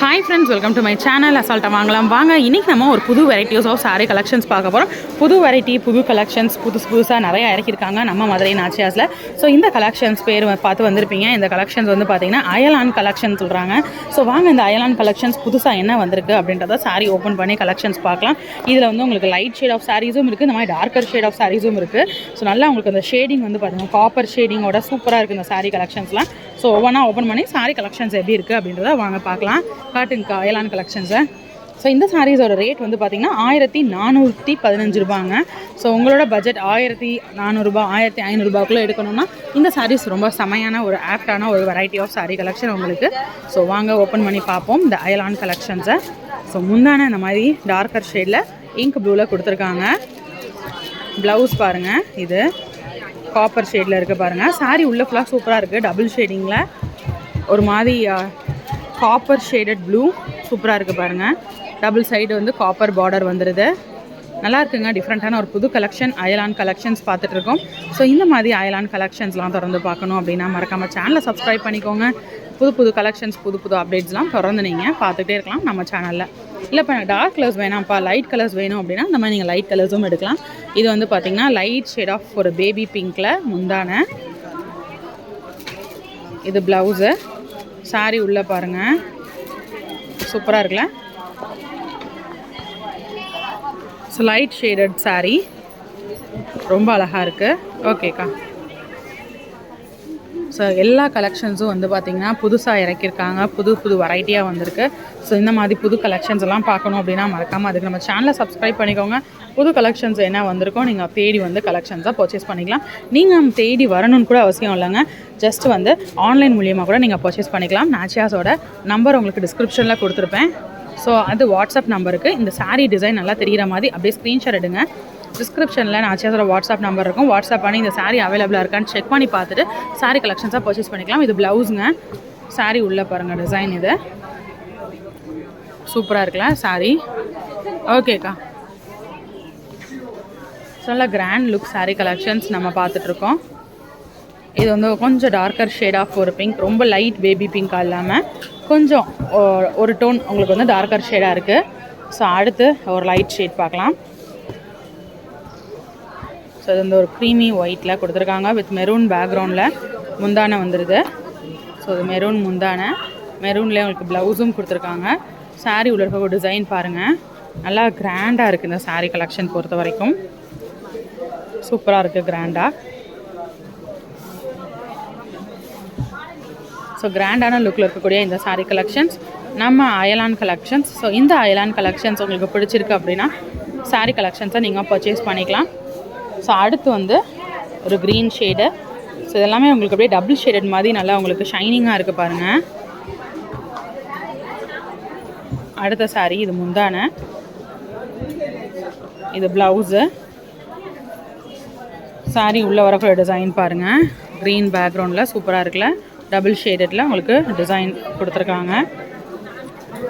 Hi friends welcome to my channel அசால்ட்டாக வாங்கலாம் வாங்க இன்றைக்கி நம்ம ஒரு புது வெரைட்டிஸ் ஆஃப் சாரீ கலெக்ஷன்ஸ் பார்க்க போகிறோம் புது வெரைட்டி புது கலெக்ஷன்ஸ் புதுசு புதுசாக நிறையா இறக்கியிருக்காங்க நம்ம மதுரை நாச்சியாஸில் ஸோ இந்த கலெக்ஷன்ஸ் பேர் வ- பார்த்து வந்திருப்பீங்க. இந்த கலெக்ஷன்ஸ் வந்து பார்த்தீங்கன்னா அயலான் கலெக்ஷன் சொல்கிறாங்க ஸோ வாங்க இந்த அயலான் கலெக்ஷன்ஸ் புதுசாக என்ன வந்திருக்கு அப்படின்றத saree ஓப்பன் பண்ணி கலெக்ஷன்ஸ் பார்க்கலாம். இதில் வந்து உங்களுக்கு லைட் ஷேட் ஆஃப் சாரீஸும் இருக்குது இந்த மாதிரி டார்க்கர் ஷேட் ஆஃப் சாரீஸும் இருக்குது ஸோ நல்லா உங்களுக்கு அந்த ஷேடிங் வந்து பார்த்தீங்கன்னா காப்பர் ஷேடிங்கோட சூப்பராக இருக்குது இந்த சாரீ கலெக்ஷன்ஸ்லாம் ஸோ ஒவ்வொன்றா ஓப்பன் பண்ணி சாரீ கலெக்ஷன்ஸ் எப்படி இருக்குது அப்படின்றத வாங்க பார்க்கலாம். காட்டுங்க அயலான் கலெக்ஷன்ஸை ஸோ இந்த சாரீஸோட ரேட் வந்து பார்த்திங்கன்னா ஆயிரத்தி நானூற்றி பதினஞ்சு ரூபாங்க. ஸோ உங்களோட பட்ஜெட் ஆயிரத்தி நானூறுரூபா ஆயிரத்தி ஐநூறுரூபாக்குள்ளே எடுக்கணும்னா இந்த சாரீஸ் ரொம்ப செமையான ஒரு ஆப்டான ஒரு வெரைட்டி ஆஃப் சாரீ கலெக்ஷன் உங்களுக்கு. ஸோ வாங்க ஓப்பன் பண்ணி பார்ப்போம். இந்த அயலான் கலெக்ஷன்ஸை ஸோ முந்தான இந்த மாதிரி டார்க்கர் ஷேடில் இங்க் ப்ளூவில் கொடுத்துருக்காங்க. ப்ளவுஸ் பாருங்கள் இது. காப்பர் ஷேடில் இருக்குது பாருங்கள் சாரீ உள்ள ஃபுல்லாக சூப்பராக இருக்குது டபுள் ஷேடிங்கில் ஒரு மாதிரி காப்பர் ஷேடட் ப்ளூ சூப்பராக இருக்குது பாருங்கள் டபுள் சைடு வந்து காப்பர் பார்டர் வந்துடுது நல்லா இருக்குங்க. டிஃப்ரெண்ட்டான ஒரு புது கலெக்ஷன் அயலான் கலெக்ஷன்ஸ் பார்த்துட்ருக்கோம் ஸோ இந்த மாதிரி அயலான் கலெக்ஷன்ஸ்லாம் தொடர்ந்து பார்க்கணும் அப்படின்னா மறக்காமல் சேனலை சப்ஸ்கிரைப் பண்ணிக்கோங்க. புது புது கலெக்ஷன்ஸ் புது புது அப்டேட்ஸ்லாம் தொடர்ந்து நீங்கள் பார்த்துட்டே இருக்கலாம் நம்ம சேனலில் இல்லைப்பா எனக்கு டார்க் கலர்ஸ் வேணாம்ப்பா. லைட் கலர்ஸ் வேணும் அப்படின்னா இந்த மாதிரி நீங்கள் லைட் கலர்ஸும் எடுக்கலாம். இது வந்து பார்த்தீங்கன்னா லைட் ஷேட் ஆஃப் ஒரு பேபி பிங்க்கில் முந்தான. இது ப்ளவுஸு சாரி உள்ளே பாருங்கள் சூப்பராக இருக்குல்ல? ஸோ லைட் ஷேடட் சாரீ ரொம்ப அழகாக இருக்குது ஓகேக்கா ஸோ எல்லா கலெக்ஷன்ஸும் வந்து பார்த்திங்கன்னா புதுசாக இறக்கியிருக்காங்க. புது புது வெரைட்டியாக வந்திருக்கு. ஸோ இந்த மாதிரி புது கலெக்ஷன்ஸ் எல்லாம் பார்க்கணும் அப்படின்னா மறக்காமல் அதுக்கு நம்ம சேனலை சப்ஸ்கிரைப் பண்ணிக்கோங்க. புது கலெக்ஷன்ஸ் என்ன வந்திருக்கோ நீங்கள் தேடி வந்து கலெக்ஷன்ஸாக பர்ச்சேஸ் பண்ணிக்கலாம். நீங்கள் தேடி வரணும்னு கூட அவசியம் இல்லைங்க. ஜஸ்ட் வந்து ஆன்லைன் மூலியமாக கூட நீங்கள் பர்ச்சேஸ் பண்ணிக்கலாம். நாச்சியாஸோட நம்பர் உங்களுக்கு டிஸ்கிரிப்ஷனில் கொடுத்துருப்பேன். ஸோ அது வாட்ஸ்அப் நம்பருக்கு இந்த சாரீ டிசைன் நல்லா தெரிகிற மாதிரி அப்படியே ஸ்க்ரீன்ஷாட் எடுங்க. டிஸ்கிரிப்ஷனில் நான் அச்சியாசோட வாட்ஸ்அப் நம்பர் இருக்கும். வாட்ஸ்அப் பண்ணி இந்த சாரீ அவைலபிளாக இருக்கான்னு செக் பண்ணி பார்த்துட்டு சாரீ கலெக்ஷன்ஸாக பர்ச்சேஸ் பண்ணிக்கலாம். இது ப்ளவுஸுங்க சாரீ உள்ளே பாருங்கள் டிசைன் இது. சூப்பராக இருக்குல்ல சாரீ ஓகேக்கா நல்ல கிராண்ட் லுக் சாரீ கலெக்ஷன்ஸ் நம்ம பார்த்துட்ருக்கோம் இது வந்து கொஞ்சம் டார்க்கர் ஷேட் ஆஃப் ஒரு பிங்க் ரொம்ப லைட் பேபி பிங்காக இல்லாமல் கொஞ்சம் ஒரு டோன் உங்களுக்கு வந்து டார்க்கர் ஷேடாக இருக்குது ஸோ அடுத்து ஒரு லைட் ஷேட் பார்க்கலாம். ஸோ இது வந்து ஒரு க்ரீமி ஒயிட்டில் கொடுத்துருக்காங்க வித் மெரூன் பேக்ரவுண்டில் முந்தானை வந்துடுது ஸோ இது மெரூன் முந்தானை. மெரூன்லேயே உங்களுக்கு ப்ளவுஸும் கொடுத்துருக்காங்க. சாரீ உள்ள இருக்க ஒரு டிசைன் பாருங்கள் நல்லா கிராண்டாக இருக்குது இந்த சாரீ கலெக்ஷன் பொறுத்த வரைக்கும். சூப்பராக இருக்குது கிராண்டாக ஸோ கிராண்டான லுக்கில் இருக்கக்கூடிய இந்த சாரீ கலெக்ஷன்ஸ் நம்ம அயலான் கலெக்ஷன்ஸ் ஸோ இந்த அயலான் கலெக்ஷன்ஸ் உங்களுக்கு பிடிச்சிருக்கு அப்படின்னா சாரீ கலெக்ஷன்ஸை நீங்கள் பர்ச்சேஸ் பண்ணிக்கலாம். ஸோ அடுத்து வந்து ஒரு க்ரீன் ஷேடு ஸோ இதெல்லாமே உங்களுக்கு அப்படியே டபுள் ஷேடட் மாதிரி நல்லா உங்களுக்கு ஷைனிங்காக இருக்குது பாருங்கள் அடுத்த சாரீ இது முந்தான. இது ப்ளவுஸு saree உள்ளே வரக்கூடிய டிசைன் பாருங்கள் க்ரீன் பேக்ரவுண்டில் சூப்பராக இருக்குல்ல. டபுள் ஷேடடில் உங்களுக்கு டிசைன் கொடுத்துருக்காங்க.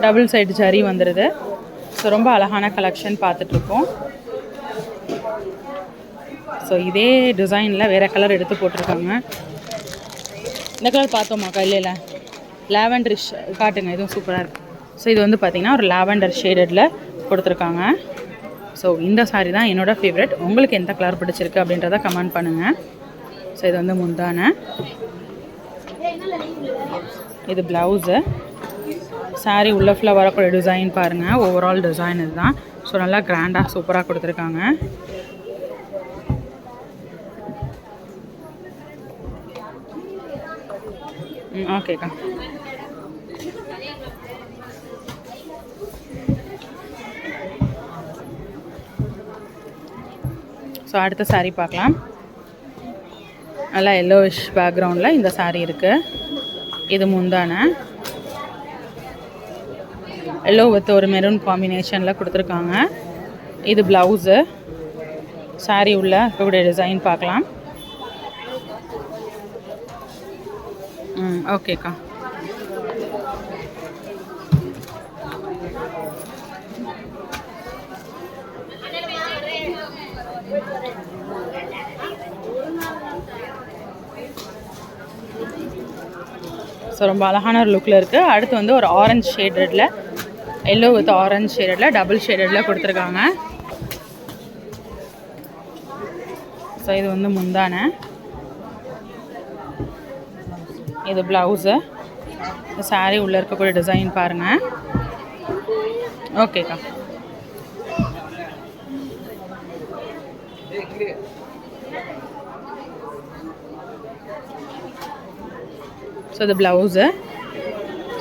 டபுள் சைடு சரி வந்துடுது ஸோ ரொம்ப அழகான கலெக்ஷன் பார்த்துட்ருக்கோம் ஸோ இதே டிசைனில் வேறு கலர் எடுத்து போட்டிருக்காங்க. இந்த கலர் பார்த்தோமாக்கா இல்லை இல்லை லாவெண்டர் காட்டுங்க இதுவும் சூப்பராக இருக்குது ஸோ இது வந்து பார்த்திங்கன்னா ஒரு லாவெண்டர் ஷேடடில் கொடுத்துருக்காங்க. ஸோ இந்த சாரீ தான் என்னோடய ஃபேவரட் உங்களுக்கு எந்த கலர் பிடிச்சிருக்கு அப்படின்றத கமெண்ட் பண்ணுங்கள் ஸோ இது வந்து முந்தான. இது ப்ளவுஸு saree உள்ள ஃபுல்லாக வரக்கூடிய டிசைன் பாருங்கள் ஓவரால் டிசைன் இதுதான். ஸோ நல்லா கிராண்டாக சூப்பராக கொடுத்துருக்காங்க. ஓகேக்கா ஸோ அடுத்த சாரீ பார்க்கலாம். நல்லா எல்லோவிஷ் பேக்ரவுண்டில் இந்த சாரீ இருக்குது இது முந்தான. எல்லோ வித் ஒரு மெரூன் காம்பினேஷனில் கொடுத்துருக்காங்க. இது ப்ளவுஸு சாரீ உள்ள இருக்கக்கூடிய டிசைன் பார்க்கலாம். ம் ஓகேக்கா. ஸோ ரொம்ப அழகான ஒரு லுக்கில் இருக்குது அடுத்து வந்து ஒரு ஆரஞ்ச் ஷேடடில் எல்லோ வித் ஆரஞ்சு ஷேடடில் டபுள் ஷேடடில் கொடுத்துருக்காங்க. ஸோ இது வந்து முந்தானை. இது ப்ளவுஸு சாரீ உள்ளே இருக்கக்கூடிய டிசைன் பாருங்கள் ஓகேக்கா ஸோ இது ப்ளவுஸு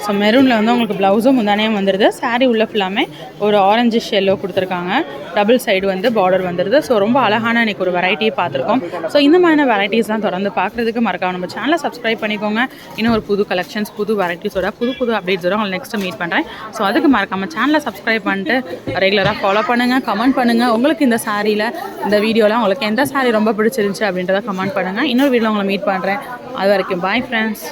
ஸோ மெரூனில் வந்து உங்களுக்கு ப்ளவுஸும் முந்தானையும் வந்துடுது saree உள்ள ஃபுல்லாமே ஒரு ஆரஞ்சு ஷெல்லோ கொடுத்துருக்காங்க. டபுள் சைடு வந்து பார்டர் வந்துடுது ஸோ ரொம்ப அழகான இன்னைக்கு ஒரு வெரைட்டியை பார்த்துருக்கோம். ஸோ இந்த மாதிரியான வெரைட்டிஸ்லாம் தொடர்ந்து பார்க்குறதுக்கு மறக்காம நம்ம சேனலை சப்ஸ்கிரைப் பண்ணிக்கோங்க. இன்னும் ஒரு புது கலெக்ஷன்ஸ் புது வெரைட்டிஸோட புது புது அப்டேட்ஸோட உங்களை நெக்ஸ்ட் மீட் பண்ணுறேன் ஸோ அதுக்கு மறக்காமல் சேனலை சப்ஸ்கிரைப் பண்ணிட்டு ரெகுலராக ஃபாலோ பண்ணுங்கள் கமெண்ட் பண்ணுங்கள் உங்களுக்கு இந்த சாரியில் இந்த வீடியோலாம் உங்களுக்கு எந்த saree ரொம்ப பிடிச்சிருந்துச்சு அப்படின்றத கமெண்ட் பண்ணுங்கள் இன்னொரு வீடியோவில் உங்களை மீட் பண்ணுறேன் அது வரைக்கும் பாய் ஃப்ரெண்ட்ஸ்